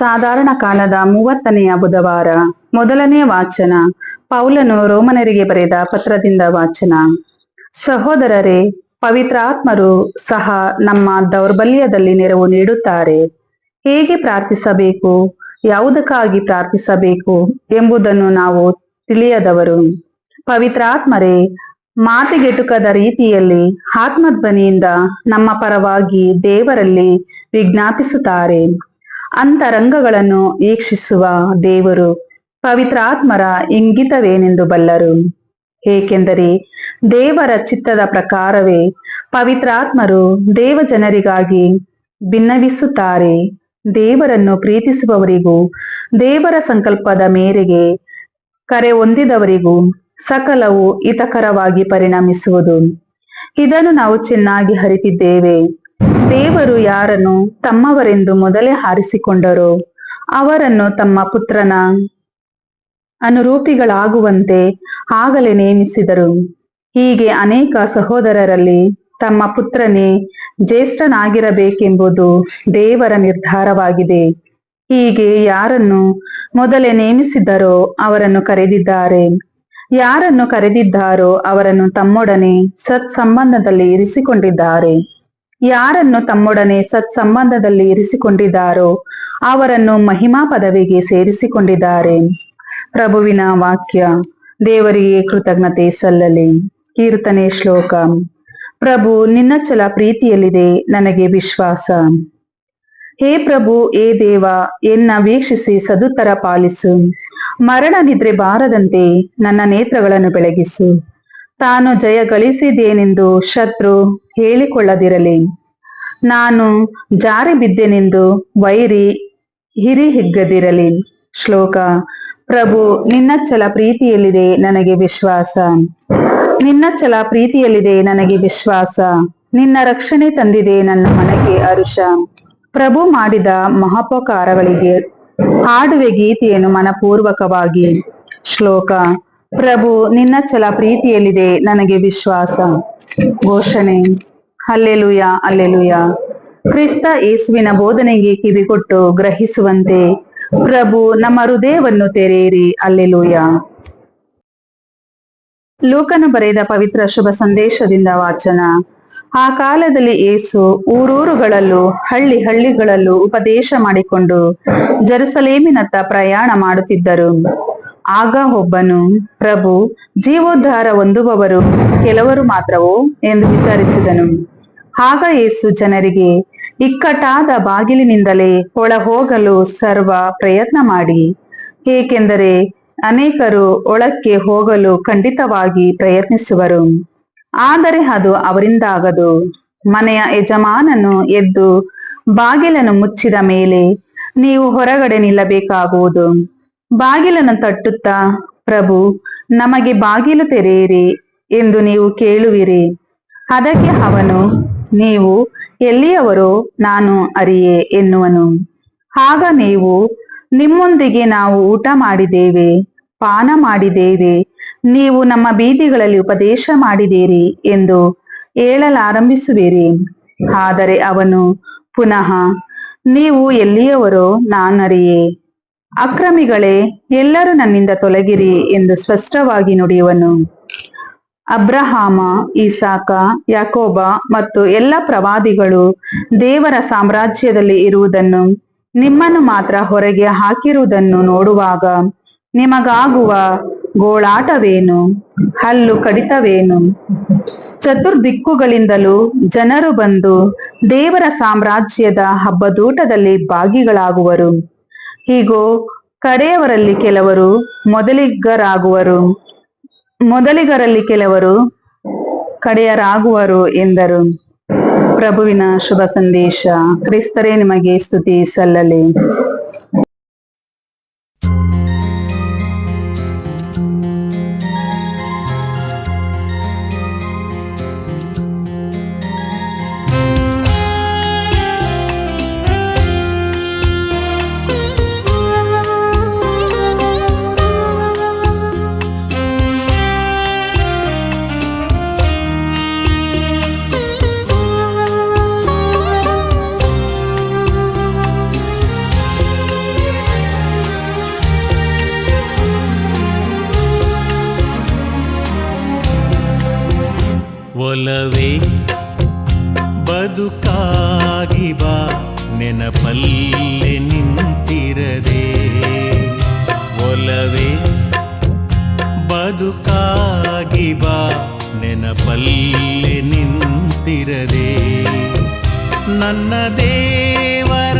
ಸಾಧಾರಣ ಕಾಲದ ಮೂವತ್ತನೆಯ ಬುಧವಾರ, ಮೊದಲನೇ ವಾಚನ. ಪೌಲನು ರೋಮನರಿಗೆ ಬರೆದ ಪತ್ರದಿಂದ ವಾಚನ. ಸಹೋದರರೇ, ಪವಿತ್ರಾತ್ಮರು ಸಹ ನಮ್ಮ ದೌರ್ಬಲ್ಯದಲ್ಲಿ ನೆರವು ನೀಡುತ್ತಾರೆ. ಹೇಗೆ ಪ್ರಾರ್ಥಿಸಬೇಕು? ಯಾವುದಕ್ಕಾಗಿ ಪ್ರಾರ್ಥಿಸಬೇಕು ಎಂಬುದನ್ನು ನಾವು ತಿಳಿಯದವರು. ಪವಿತ್ರಾತ್ಮರೇ, ಮಾತಿಗೆಟುಕದ ರೀತಿಯಲ್ಲಿ ಆತ್ಮಧ್ವನಿಯಿಂದ ನಮ್ಮ ಪರವಾಗಿ ದೇವರಲ್ಲಿ ವಿಜ್ಞಾಪಿಸುತ್ತಾರೆ. ಅಂತರಂಗಗಳನ್ನು ಈಕ್ಷಿಸುವ ದೇವರು ಪವಿತ್ರಾತ್ಮರ ಇಂಗಿತವೇನೆಂದು ಬಲ್ಲರು. ಏಕೆಂದರೆ ದೇವರ ಚಿತ್ತದ ಪ್ರಕಾರವೇ ಪವಿತ್ರಾತ್ಮರು ದೇವ ಜನರಿಗಾಗಿ ಭಿನ್ನವಿಸುತ್ತಾರೆ. ದೇವರನ್ನು ಪ್ರೀತಿಸುವವರಿಗೂ ದೇವರ ಸಂಕಲ್ಪದ ಮೇರೆಗೆ ಕರೆ ಹೊಂದಿದವರಿಗೂ ಸಕಲವು ಹಿತಕರವಾಗಿ ಪರಿಣಮಿಸುವುದು. ಇದನ್ನು ನಾವು ಚೆನ್ನಾಗಿ ಅರಿತಿದ್ದೇವೆ. ದೇವರು ಯಾರನ್ನು ತಮ್ಮವರೆಂದು ಮೊದಲೇ ಹಾರಿಸಿಕೊಂಡರು ಅವರನ್ನು ತಮ್ಮ ಪುತ್ರನ ಅನುರೂಪಿಗಳಾಗುವಂತೆ ಆಗಲೇ ನೇಮಿಸಿದರು. ಹೀಗೆ ಅನೇಕ ಸಹೋದರರಲ್ಲಿ ತಮ್ಮ ಪುತ್ರನೇ ಜ್ಯೇಷ್ಠನಾಗಿರಬೇಕೆಂಬುದು ದೇವರ ನಿರ್ಧಾರವಾಗಿದೆ. ಹೀಗೆ ಯಾರನ್ನು ಮೊದಲೇ ನೇಮಿಸಿದ್ದರೋ ಅವರನ್ನು ಕರೆದಿದ್ದಾರೆ. ಯಾರನ್ನು ಕರೆದಿದ್ದಾರೋ ಅವರನ್ನು ತಮ್ಮೊಡನೆ ಸತ್ಸಂಬಂಧದಲ್ಲಿ ಇರಿಸಿಕೊಂಡಿದ್ದಾರೆ. ಯಾರನ್ನು ತಮ್ಮೊಡನೆ ಸತ್ಸಂಬಂಧದಲ್ಲಿ ಇರಿಸಿಕೊಂಡಿದ್ದಾರೋ ಅವರನ್ನು ಮಹಿಮಾ ಪದವಿಗೆ ಸೇರಿಸಿಕೊಂಡಿದ್ದಾರೆ. ಪ್ರಭುವಿನ ವಾಕ್ಯ, ದೇವರಿಗೆ ಕೃತಜ್ಞತೆ ಸಲ್ಲಲಿ. ಕೀರ್ತನೆ ಶ್ಲೋಕ, ಪ್ರಭು ನಿನ್ನ ಚಲ ಪ್ರೀತಿಯಲ್ಲಿದೆ, ನನಗೆ ವಿಶ್ವಾಸ. ಹೇ ಪ್ರಭು, ಏ ದೇವ, ಎನ್ನ ವೀಕ್ಷಿಸಿ ಸದುತ್ತರ ಪಾಲಿಸು. ಮರಣ ನಿದ್ರೆ ಬಾರದಂತೆ ನನ್ನ ನೇತ್ರಗಳನ್ನು ಬೆಳಗಿಸು. ತಾನು ಜಯ ಗಳಿಸಿದೇನೆಂದು ಶತ್ರು ಹೇಳಿಕೊಳ್ಳದಿರಲಿ. ನಾನು ಜಾರಿ ಬಿದ್ದೆನೆಂದು ವೈರಿ ಹಿರಿ ಹಿಗ್ಗದಿರಲಿ ಶ್ಲೋಕ, ಪ್ರಭು, ನಿನ್ನ ಛಲ ಪ್ರೀತಿಯಲ್ಲಿದೆ ನನಗೆ ವಿಶ್ವಾಸ. ನಿನ್ನ ಛಲ ಪ್ರೀತಿಯಲ್ಲಿದೆ ನನಗೆ ವಿಶ್ವಾಸ. ನಿನ್ನ ರಕ್ಷಣೆ ತಂದಿದೆ ನನ್ನ ಮನೆಗೆ ಅರುಷ. ಪ್ರಭು ಮಾಡಿದ ಮಹಾಪಕಾರಗಳಿಗೆ ಹಾಡುವೆ ಗೀತೆಯನ್ನು ಮನಪೂರ್ವಕವಾಗಿ. ಶ್ಲೋಕ ಪ್ರಭು, ನಿನ್ನ ಛಲ ಪ್ರೀತಿಯಲ್ಲಿದೆ ನನಗೆ ವಿಶ್ವಾಸ. ಘೋಷಣೆ. ಅಲ್ಲೆಲುಯ ಅಲ್ಲೆಲುಯ ಕ್ರಿಸ್ತ ಯೇಸುವಿನ ಬೋಧನೆಗೆ ಕಿವಿಗೊಟ್ಟು ಗ್ರಹಿಸುವಂತೆ, ಪ್ರಭು, ನಮ್ಮ ಹೃದಯವನ್ನು ತೆರೆಯಿರಿ. ಅಲ್ಲೆಲುಯ ಲೋಕನು ಬರೆದ ಪವಿತ್ರ ಶುಭ ಸಂದೇಶದಿಂದ ವಾಚನ. ಆ ಕಾಲದಲ್ಲಿ ಏಸು ಊರೂರುಗಳಲ್ಲೂ, ಹಳ್ಳಿ ಹಳ್ಳಿಗಳಲ್ಲೂ ಉಪದೇಶ ಮಾಡಿಕೊಂಡು ಜರುಸಲೇಮಿನತ್ತ ಪ್ರಯಾಣ ಮಾಡುತ್ತಿದ್ದರು. ಆಗ ಒಬ್ಬನು, ಪ್ರಭು, ಜೀವೋದ್ಧಾರ ಹೊಂದುವವರು ಕೆಲವರು ಮಾತ್ರವೋ? ಎಂದು ವಿಚಾರಿಸಿದನು. ಆಗ ಯೇಸು ಜನರಿಗೆ ಇಕ್ಕಟ್ಟಾದ ಬಾಗಿಲಿನಿಂದಲೇ ಒಳ ಹೋಗಲು ಸರ್ವ ಪ್ರಯತ್ನ ಮಾಡಿ ಏಕೆಂದರೆ ಅನೇಕರು ಒಳಕ್ಕೆ ಹೋಗಲು ಖಂಡಿತವಾಗಿ ಪ್ರಯತ್ನಿಸುವರು. ಆದರೆ ಅದು ಅವರಿಂದಾಗದು. ಮನೆಯ ಯಜಮಾನನು ಎದ್ದು ಬಾಗಿಲನ್ನು ಮುಚ್ಚಿದ ಮೇಲೆ ನೀವು ಹೊರಗಡೆ ನಿಲ್ಲಬೇಕಾಗುವುದು. ಬಾಗಿಲನ್ನು ತಟ್ಟುತ್ತಾ, ಪ್ರಭು, ನಮಗೆ ಬಾಗಿಲು ತೆರೆಯಿರಿ ಎಂದು ನೀವು ಕೇಳುವಿರಿ. ಅದಕ್ಕೆ ಅವನು, ನೀವು ಎಲ್ಲಿಯವರೋ ನಾನು ಅರಿಯೆ ಎನ್ನುವನು. ಆಗ ನೀವು, ನಿಮ್ಮೊಂದಿಗೆ ನಾವು ಊಟ ಮಾಡಿದ್ದೇವೆ, ಪಾನ ಮಾಡಿದ್ದೇವೆ, ನೀವು ನಮ್ಮ ಬೀದಿಗಳಲ್ಲಿ ಉಪದೇಶ ಮಾಡಿದ್ದೀರಿ ಎಂದು ಹೇಳಲಾರಂಭಿಸುವಿರಿ. ಆದರೆ ಅವನು, ಪುನಃ, ನೀವು ಎಲ್ಲಿಯವರೋ ನಾನರಿಯೆ. ಅಕ್ರಮಿಗಳೇ, ಎಲ್ಲರೂ ನನ್ನಿಂದ ತೊಲಗಿರಿ ಎಂದು ಸ್ಪಷ್ಟವಾಗಿ ನುಡಿಯುವನು. ಅಬ್ರಹಾಮ, ಇಸಾಕ, ಯಾಕೋಬ ಮತ್ತು ಎಲ್ಲ ಪ್ರವಾದಿಗಳು ದೇವರ ಸಾಮ್ರಾಜ್ಯದಲ್ಲಿ ಇರುವುದನ್ನು ನಿಮ್ಮನ್ನು ಮಾತ್ರ ಹೊರಗೆ ಹಾಕಿರುವುದನ್ನು ನೋಡುವಾಗ ನಿಮಗಾಗುವ ಗೋಳಾಟವೇನು? ಹಲ್ಲು ಕಡಿತವೇನು? ಚತುರ್ದಿಕ್ಕುಗಳಿಂದಲೂ ಜನರು ಬಂದು ದೇವರ ಸಾಮ್ರಾಜ್ಯದ ಹಬ್ಬದೂಟದಲ್ಲಿ ಭಾಗಿಗಳಾಗುವರು. ಹೀಗೋ, ಕಡೆಯವರಲ್ಲಿ ಕೆಲವರು ಮೊದಲಿಗರಾಗುವರು. ಮೊದಲಿಗರಲ್ಲಿ ಕೆಲವರು ಕಡೆಯರಾಗುವರು ಎಂದರು. ಪ್ರಭುವಿನ ಶುಭ ಸಂದೇಶ, ಕ್ರಿಸ್ತರೇ ನಿಮಗೆ ಸ್ತುತಿ ಸಲ್ಲಲಿ. ಒಲವೇ? ಬದುಕಾಗಿ ಬಾ, ನೆನಪಲ್ಲೇ ನಿಂತಿರದೆ. ಒಲವೇ? ಬದುಕಾಗಿ ಬಾ, ನೆನಪಲ್ಲೇ ನಿಂತಿರದೆ. ನನ್ನ ದೇವರ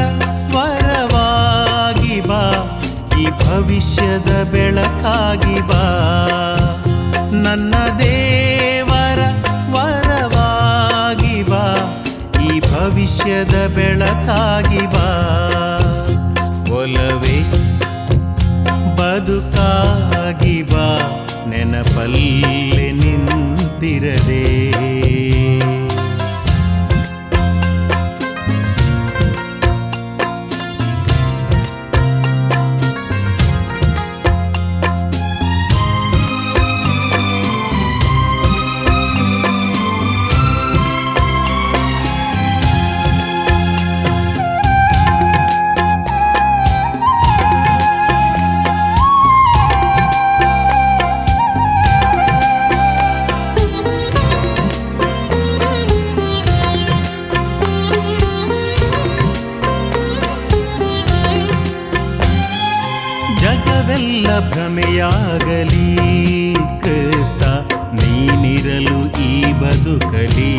ವರವಾಗಿ ಬಾ, ಈ ಭವಿಷ್ಯದ ಬೆಳಕಾಗಿ ಬಾ. ನನ್ನ ಭವಿಷ್ಯದ ಬೆಳಕಾಗಿ ಬಾ. ಒಲವೇ ಬದುಕಾಗಿ ಬಾ. ನೆನಪಲ್ಲೇ ನಿಂತಿರದೆ. ಭ್ರಮೆಯಾಗಲಿ. ಕ್ರಿಸ್ತ, ನೀನಿರಲು ಈ ಬದುಕಲಿ.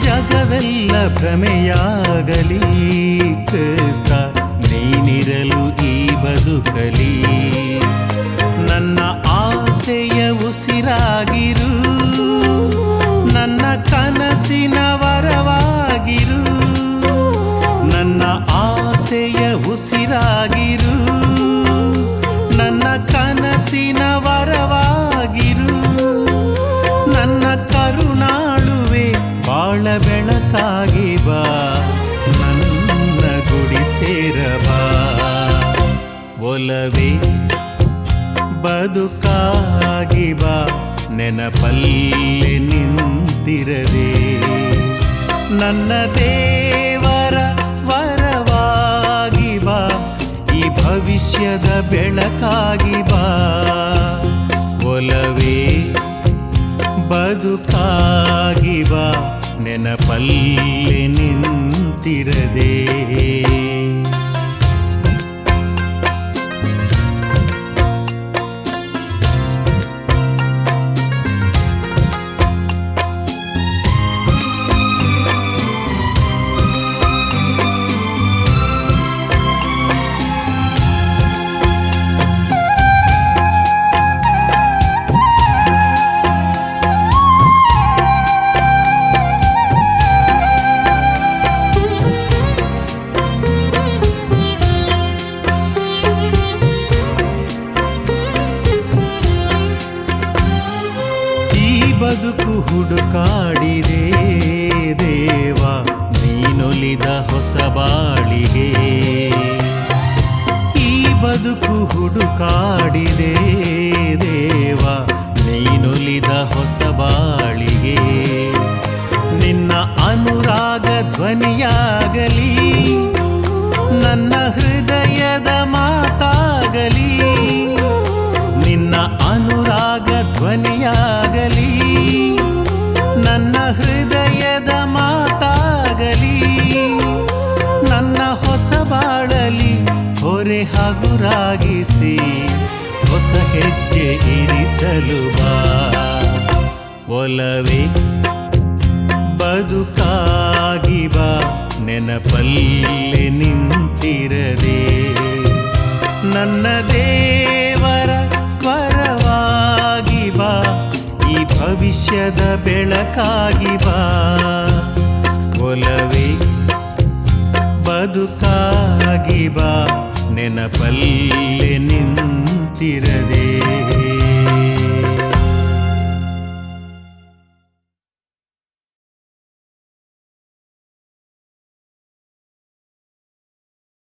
ಜಗವೆಲ್ಲ ಭ್ರಮೆಯಾಗಲಿ. ಕ್ರಿಸ್ತ, ನೀನಿರಲು ಈ ಬದುಕಲಿ. ನನ್ನ ಆಸೆಯ ಉಸಿರಾಗಿರು. ನನ್ನ ಕನಸಿನ ವರವಾಗಿರು. ನನ್ನ ಆಸೆಯ ಉಸಿರಾಗಿರು. ಕನಸಿನ ವರವಾಗಿರು. ನನ್ನ ಕರುಣಾಳುವೆ ಬಾಳ ಬೆಳಕಾಗಿ ಬಾ. ನನ್ನ ಗುಡಿ ಸೇರಬಾ. ಒಲವೇ, ಬದುಕಾಗಿ ಬಾ. ನೆನಪಲ್ಲಿ ನಿಂತಿರದೆ. ನನ್ನ ದೇವರ ಭವಿಷ್ಯದ ಬೆಳಕಾಗಿ ಹಗುರಾಗಿಸಿ ಹೊಸ ಹೆಜ್ಜೆ ಇರಿಸಲು ಒಲವೇ, ಬದುಕಾಗಿ ಬಾ. ನೆನಪಲ್ಲಿ ನಿಂತಿರದೆ. ನನ್ನ ದೇವರ ಪರವಾಗಿ ಬಾ. ಈ ಭವಿಷ್ಯದ ಬೆಳಕಾಗಿ ಬಾ. ಒಲವೇ, ಬದುಕಾಗಿ ಬಾ. ನೆನಪಲ್ಲೇ ನಿಂತಿರದೆ